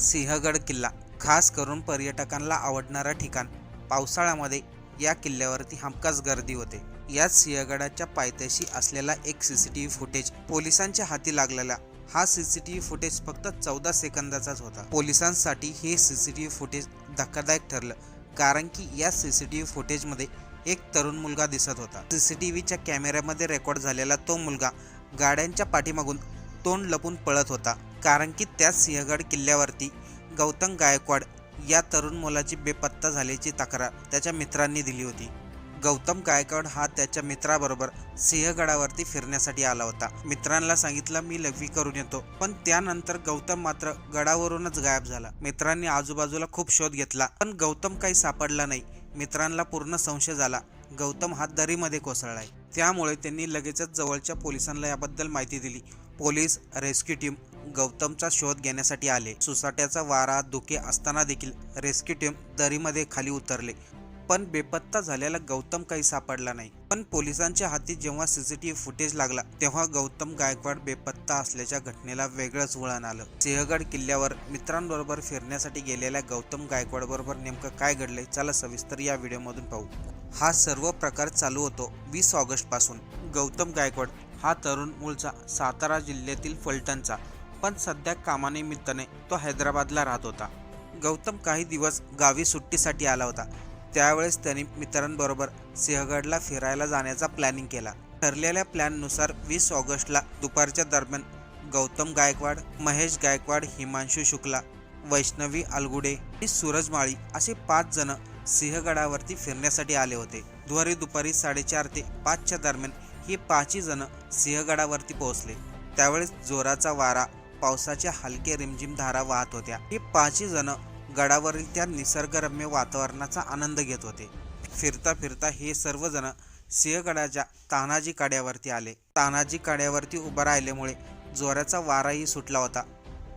सिंहगड किल्ला खास करून पर्यटकांना आवडणारा ठिकाण. पावसाळ्यामध्ये या किल्ल्यावरती हमखास गर्दी होते. याच सिंहगडाच्या पायथ्याशी असलेला एक C C T V footage पोलिसांच्या हाती लागलेला. हा C C T V footage फक्त चौदा सेकंदाचाच होता. पोलिसांसाठी हे C C T V footage धक्कादायक ठरलं कारण की या सी सी टी व्ही फुटेजमध्ये एक तरुण मुलगा दिसत होता. सी सी टी व्हीच्या कॅमेऱ्यामध्ये रेकॉर्ड झालेला तो मुलगा गाड्यांच्या पाठीमागून तोंड लपून पळत होता. कारण की त्याच सिंहगड किल्ल्यावरती गौतम गायकवाड या तरुण मुलाची बेपत्ता झाल्याची तक्रार त्याच्या मित्रांनी दिली होती. गौतम गायकवाड हा त्याच्या मित्राबरोबर सिंहगडावरती फिरण्यासाठी आला होता. मित्रांना सांगितलं मी लघवी करून येतो. पण त्यानंतर गौतम मात्र गडावरूनच गायब झाला. मित्रांनी आजूबाजूला खूप शोध घेतला पण गौतम काही सापडला नाही. मित्रांना पूर्ण संशय झाला. गौतम हा दरीमध्ये कोसळलाय. त्यामुळे त्यांनी लगेचच जवळच्या पोलिसांना याबद्दल माहिती दिली. पोलीस रेस्क्यू टीम गौतमचा शोध घेण्यासाठी आले. सुसाट्याचा वारा धुके असताना देखील रेस्क्यू टीम दरीमध्ये खाली उतरले. पण बेपत्ता झालेला गौतम काही सापडला नाही. पण पोलिसांच्या हाती जेव्हा सीसीटीव्ही फुटेज लागला तेव्हा गौतम गायकवाड बेपत्ता असल्याच्या घटनेला वेगळंच वळण आलं. सिंहगड किल्ल्यावर मित्रांबरोबर फिरण्यासाठी गेलेल्या गौतम गायकवाड बरोबर नेमकं काय घडलंय चला सविस्तर या व्हिडिओमधून पाहू. हा सर्व प्रकार चालू होतो वीस ऑगस्टपासून गौतम गायकवाड हा तरुण मूळचा सातारा जिल्ह्यातील फलटणचा. पण सध्या कामानिमित्ताने तो हैदराबादला राहत होता. गौतम काही दिवस गावी सुट्टीसाठी आला होता. त्यावेळेस त्यांनी मित्रांबरोबर सिंहगडला फिरायला जाण्याचा प्लॅनिंग केला. ठरलेल्या प्लॅननुसार वीस ऑगस्टला दुपारच्या दरम्यान गौतम गायकवाड महेश गायकवाड हिमांशू शुक्ला वैष्णवी अलगुडे आणि सूरज माळी असे पाच जण सिंहगडावरती फिरण्यासाठी आले होते. दुवारी दुपारी साडेचार ते पाचच्या दरम्यान ही पाचही जण सिंहगडावरती पोहोचले. त्यावेळेस जोराचा वारा पावसाच्या हलके रिमझिम धारा वाहत होत्या. ही पाचही जण गडावरील त्या निसर्गरम्य वातावरणाचा आनंद घेत होते. फिरता फिरता हे सर्वजण सिंहगडाच्या तानाजी काड्यावरती आले. तानाजी काड्यावरती उभं राहिल्यामुळे जोराचा वाराही सुटला होता.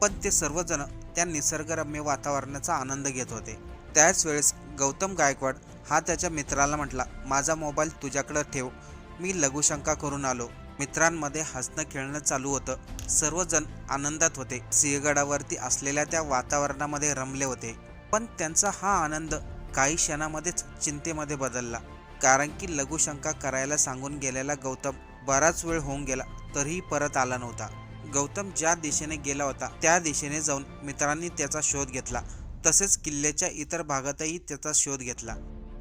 पण ते सर्वजण त्या निसर्गरम्य वातावरणाचा आनंद घेत होते. त्याच वेळेस गौतम गायकवाड हा त्याच्या मित्राला म्हटला माझा मोबाईल तुझ्याकडं ठेव. मी लघुशंका करून आलो. मित्रांमध्ये हसणं खेळणं चालू होतं. सर्वजण आनंदात होते. सिंहगडावरती असलेल्या त्या वातावरणामध्ये रमले होते. पण त्यांचा हा आनंद काही क्षणामध्येच चिंतेमध्ये बदलला. कारण की लघुशंका करायला सांगून गेलेला गौतम बराच वेळ होऊन गेला तरीही परत आला नव्हता. गौतम ज्या दिशेने गेला होता त्या दिशेने जाऊन मित्रांनी त्याचा शोध घेतला. तसेच किल्ल्याच्या इतर भागातही त्याचा शोध घेतला.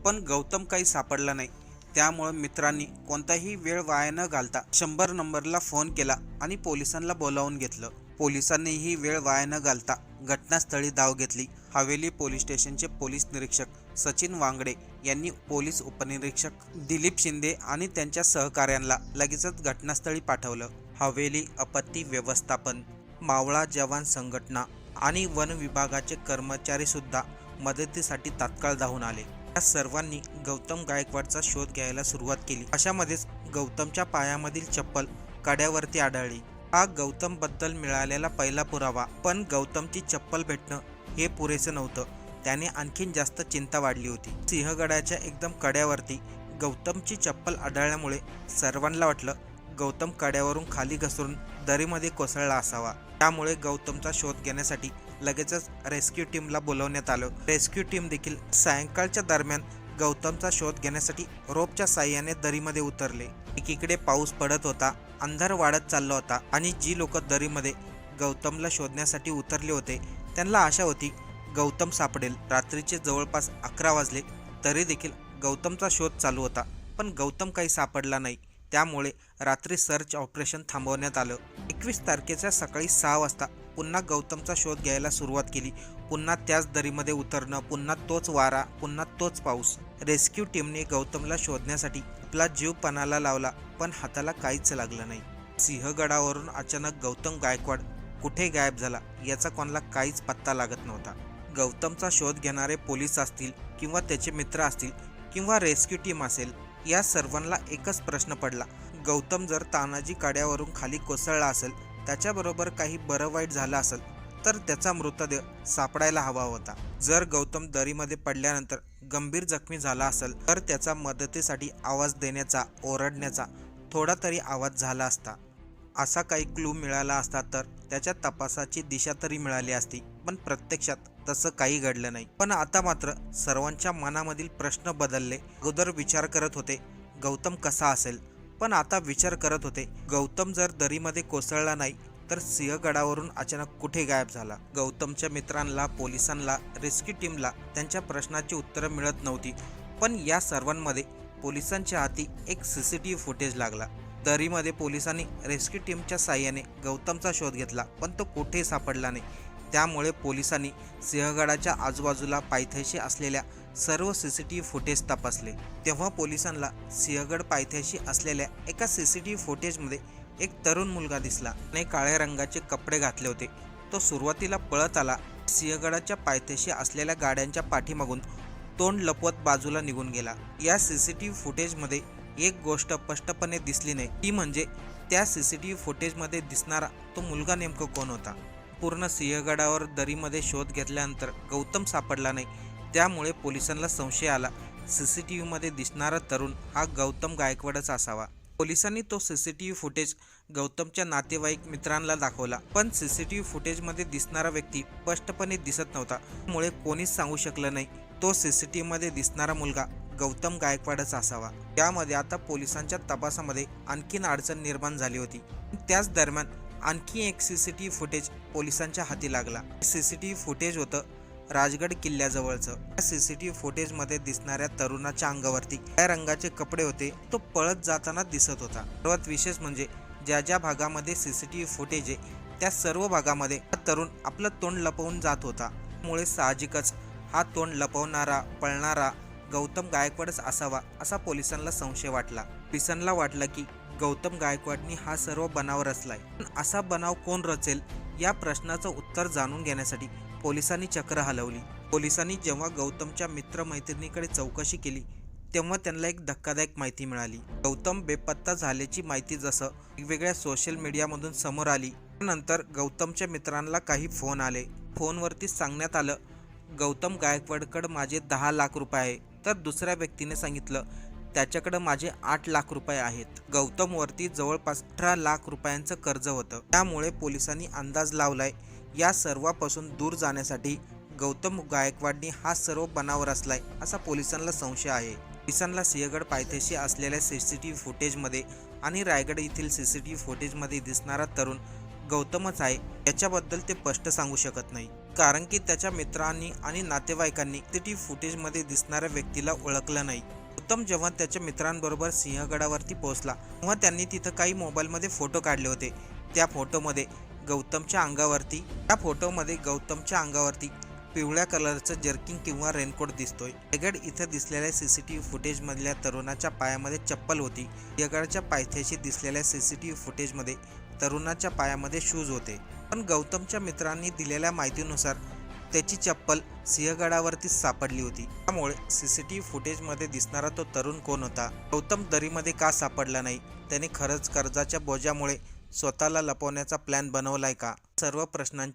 पण गौतम काही सापडला नाही. त्यामुळे मित्रांनी कोणताही वेळ वाया न घालता शंभर नंबरला फोन केला आणि पोलिसांना बोलावून घेतलं. पोलिसांनी ही वेळ वाया न घालता घटनास्थळी धाव घेतली. हवेली पोलीस स्टेशनचे पोलीस निरीक्षक सचिन वांगडे यांनी पोलीस उपनिरीक्षक दिलीप शिंदे आणि त्यांच्या सहकाऱ्यांना लगेचच घटनास्थळी पाठवलं. हवेली आपत्ती व्यवस्थापन मावळा जवान संघटना आणि वन विभागाचे कर्मचारी सुद्धा मदतीसाठी तात्काळ धावून आले. या सर्वांनी गौतम गायकवाडचा शोध घ्यायला सुरुवात केली. अशामध्येच गौतमच्या पायामधील चप्पल कड्यावरती आढळली. हा गौतमबद्दल मिळालेला पहिला पुरावा पण गौतमची चप्पल भेटणं हे पुरेसं नव्हतं. त्याने आणखीन जास्त चिंता वाढली होती. सिंहगडाच्या एकदम कड्यावरती गौतमची चप्पल आढळल्यामुळे सर्वांना वाटलं गौतम कड्यावरून खाली घसरून दरीमध्ये कोसळला असावा. त्यामुळे गौतमचा शोध घेण्यासाठी लगेचच रेस्क्यू टीमला बोलवण्यात आलं. रेस्क्यू टीम देखील सायंकाळच्या दरम्यान गौतमचा शोध घेण्यासाठी रोपच्या साह्याने दरीमध्ये उतरले. एकीकडे पाऊस पडत होता अंधार वाढत चालला होता आणि जी लोक दरीमध्ये गौतमला शोधण्यासाठी उतरले होते त्यांना आशा होती गौतम सापडेल. रात्रीचे जवळपास अकरा वाजले तरी देखील गौतमचा शोध चालू होता. पण गौतम काही सापडला नाही. त्यामुळे रात्री सर्च ऑपरेशन थांबवण्यात आलं. एकवीस तारखेच्या सकाळी सहा वाजता पुन्हा गौतमचा शोध घ्यायला सुरुवात केली. पुन्हा त्याच दरीमध्ये उतरणं पुन्हा तोच वारा पुन्हा तोच पाऊस. रेस्क्यू टीमने गौतमला शोधण्यासाठी आपला जीव पणाला लावला पण हाताला काहीच लागलं नाही. सिंहगडावरून अचानक गौतम गायकवाड कुठे गायब झाला याचा कोणाला काहीच पत्ता लागत नव्हता. गौतमचा शोध घेणारे पोलीस असतील किंवा त्याचे मित्र असतील किंवा रेस्क्यू टीम असेल या सर्वांना एकच प्रश्न पडला. गौतम जर तानाजी काड्यावरून खाली कोसळला असेल त्याच्याबरोबर काही बरं वाईट झालं असेल तर त्याचा मृतदेह सापडायला हवा होता. जर गौतम दरीमध्ये पडल्यानंतर गंभीर जखमी झाला असेल तर त्याचा मदतीसाठी आवाज देण्याचा ओरडण्याचा थोडा तरी आवाज झाला असता. असा काही क्लू मिळाला असता तर त्याच्या तपासाची दिशा तरी मिळाली असती पण प्रत्यक्षात तसं काही घडलं नाही. पण आता मात्र सर्वांच्या मनामधील प्रश्न बदलले. अगोदर विचार करत होते गौतम कसा असेल? पण आता विचार करत होते गौतम जर दरीमध्ये कोसळला नाही तर सिंहगडावरून अचानक कुठे गायब झाला? गौतमच्या मित्रांना पोलिसांना रेस्क्यू टीमला त्यांच्या प्रश्नाची उत्तरं मिळत नव्हती. पण या सर्वांमध्ये पोलिसांच्या हाती एक C C T V footage लागला. दरीमध्ये पोलिसांनी रेस्क्यू टीमच्या साह्याने गौतमचा शोध घेतला पण तो कुठेही सापडला नाही. त्यामुळे पोलिसांनी सिंहगडाच्या आजूबाजूला पायथ्याशी असलेल्या सर्व C C T V footage तपासले. तेव्हा पोलिसांना सिंहगड पायथ्याशी असलेल्या एका सी सी टी व्ही फुटेजमध्ये एक तरुण मुलगा दिसला. आणि काळ्या रंगाचे कपडे घातले होते. तो सुरुवातीला पळत आला. सिंहगडाच्या पायथ्याशी असलेल्या गाड्यांच्या पाठीमागून तोंड लपवत बाजूला निघून गेला. या सी सी टी व्ही फुटेजमध्ये एक गोष्ट स्पष्टपणे दिसली नाही. ती म्हणजे त्या सी सी टी व्ही फुटेजमध्ये दिसणारा तो मुलगा नेमकं कोण होता? पूर्ण सिंहगडावर दरीमध्ये शोध घेतल्यानंतर गौतम सापडला नाही. त्यामुळे पोलिसांना संशय आला. सी सी टी व्हीमध्ये दिसणारा तरुण हा गौतम गायकवाडच असावा. पोलिसांनी तो C C T V footage गौतमच्या नातेवाईक मित्रांना दाखवला. पण सी सी टी व्ही फुटेजमध्ये दिसणारा व्यक्ती स्पष्टपणे दिसत नव्हता. त्यामुळे कोणीच सांगू शकलं नाही. तो सी सी टी व्हीमध्ये दिसणारा मुलगा गौतम गायकवाडच असावा. त्यामध्ये आता पोलिसांच्या तपासामध्ये आणखीन अडचण निर्माण झाली होती. त्याच दरम्यान आणखी एक C C T V footage पोलिसांच्या हाती लागला. C C T V footage होतं राजगड किल्ल्याजवळचं. त्या सी सी टी व्ही फुटेजमध्ये दिसणाऱ्या तरुणाच्या अंगावरती काय रंगाचे कपडे होते. तो पळत जाताना दिसत होता. सर्वात विशेष म्हणजे ज्या ज्या भागामध्ये C C T V footage आहे त्या सर्व भागामध्ये हा तरुण आपलं तोंड लपवून जात होता. त्यामुळे साहजिकच हा तोंड लपवणारा पळणारा गौतम गायकवाडच असावा असा पोलिसांना संशय वाटला. पोलिसांना वाटलं की गौतम गायकवाडनी हा सर्व बनाव रचलाय. पण असा बनाव कोण रचेल या प्रश्नाचं उत्तर जाणून घेण्यासाठी पोलिसांनी चक्र हलवली. पोलिसांनी जेव्हा गौतमच्या मित्रमैत्रिणीकडे चौकशी केली तेव्हा त्यांना एक धक्कादायक माहिती मिळाली. गौतम बेपत्ता झाल्याची माहिती जसं वेगवेगळ्या सोशल मीडियामधून समोर आली त्यानंतर गौतमच्या मित्रांना काही फोन आले. फोनवरती सांगण्यात आलं गौतम गायकवाडकडं माझे दहा लाख रुपये आहे. तर दुसऱ्या व्यक्तीने सांगितलं त्याच्याकडं माझे आठ लाख रुपये आहेत. गौतमवरती जवळपास अठरा लाख रुपयांचं कर्ज होतं. त्यामुळे पोलिसांनी अंदाज लावलाय या सर्वापासून दूर जाण्यासाठी गौतम गायकवाडनी हा सर्व बनाव रचलाय असा पोलिसांना संशय आहे. पोलिसांना सिंहगड पायथ्याशी असलेल्या सी सी टी व्ही फुटेजमध्ये आणि रायगड येथील सी सी टी व्ही फुटेजमध्ये दिसणारा तरुण गौतमच आहे याच्याबद्दल ते स्पष्ट सांगू शकत नाही. कारण की त्याच्या मित्रांनी आणि नातेवाईकांनी सी टी फुटेजमध्ये दिसणाऱ्या व्यक्तीला ओळखलं नाही. गौतम जेव्हा त्याच्या मित्रांबरोबर सिंहगडावरती पोहोचला. तेव्हा त्यांनी तिथं काही मोबाईलमध्ये फोटो काढले होते. त्या फोटोमध्ये गौतमच्या अंगावरती त्या फोटोमध्ये गौतमच्या अंगावरती पिवळ्या कलरचं जर्किंग किंवा रेनकोट दिसतोय. रायगड इथं दिसलेल्या सीसीटीव्ही फुटेजमधल्या तरुणाच्या पायामध्ये चप्पल होती. रायगडच्या पायथ्याशी दिसलेल्या सीसीटीव्ही फुटेजमध्ये तरुणाच्या पायामध्ये शूज होते. पण गौतमच्या मित्रांनी दिलेल्या माहितीनुसार त्याची चप्पल सिंहगडावरतीच सापडली होती. त्यामुळे सीसीटीव्ही फुटेजमध्ये दिसणारा तो तरुण कोण होता? गौतम दरीमध्ये का सापडला नाही? त्याने खरंच कर्जाच्या बोजामुळे स्वतःला लपवण्याचा प्लॅन बनवलाय का? सर्व प्रश्नांची